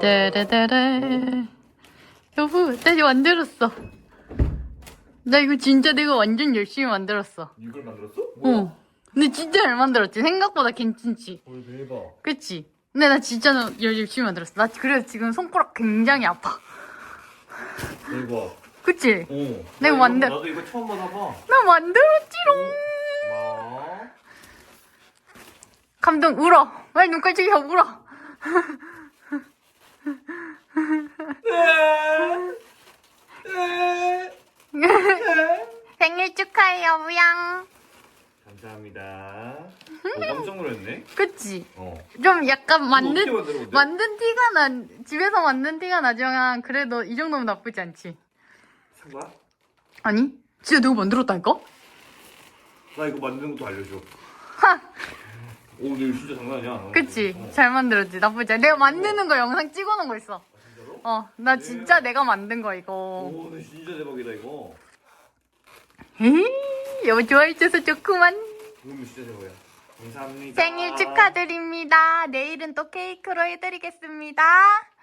따라따라. 여보, 나 이거 만들었어. 나 이거 진짜 내가 완전 열심히 만들었어. 이걸 만들었어? 뭐야? 어. 근데 진짜 잘 만들었지. 생각보다 괜찮지. 헐 대박. 그치? 근데 나 진짜 열- 열심히 만들었어. 나 그래서 지금 손가락 굉장히 아파. 대박. 그치? 어. 내가 나 이거- 만들- 나도 이거 처음 받아봐. 나 만들었지롱. 고마워. 감동 울어. 빨리 눈깔치기 하고 울어. 생일 축하해 여부양. 감사합니다. 오, 깜짝 놀랐네. 그치? 어. 좀 약간 만든 어떻게 만들어, 근데? 만든 티가 나 집에서 만든 티가 나지만 그래도 이 정도면 나쁘지 않지. 사과? 아니? 진짜 내가 만들었다니까? 나 이거 만드는 것도 알려줘. 하! 오, 이거 진짜 장난 아니야. 그치? 어. 잘 만들었지. 나쁘지 않아. 내가 만드는 거 영상 찍어놓은 거 있어. 어, 나 진짜 내가 만든 거 이거. 오, 진짜 대박이다 이거. 에이, 여보 좋아해줘서 좋구만. 이거 진짜 대박이야. 감사합니다. 생일 축하드립니다. 내일은 또 케이크로 해드리겠습니다.